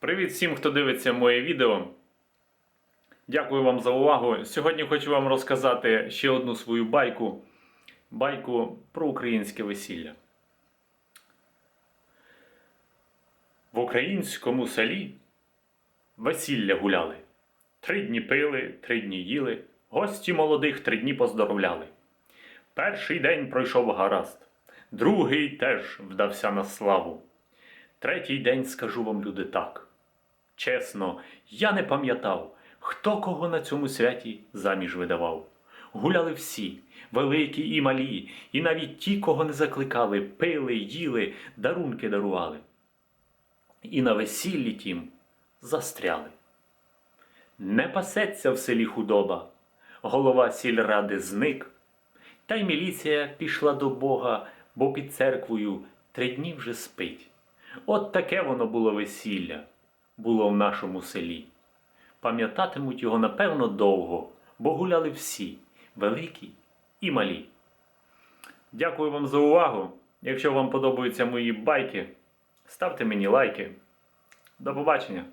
Привіт всім, хто дивиться моє відео. Дякую вам за увагу. Сьогодні хочу вам розказати ще одну свою байку. Байку про українське весілля. В українському селі весілля гуляли. Три дні пили, три дні їли. Гості молодих три дні поздоровляли. Перший день пройшов гаразд, другий теж вдався на славу. Третій день скажу вам, люди, так. Чесно, я не пам'ятав, хто кого на цьому святі заміж видавав. Гуляли всі, великі і малі, і навіть ті, кого не закликали, пили, їли, дарунки дарували. І на весіллі тім застряли. Не пасеться в селі худоба, голова сільради зник, та й міліція пішла до Бога, бо під церквою три дні вже спить. От таке воно було весілля, було в нашому селі. Пам'ятатимуть його напевно довго, бо гуляли всі, великі і малі. Дякую вам за увагу. Якщо вам подобаються мої байки, ставте мені лайки. До побачення!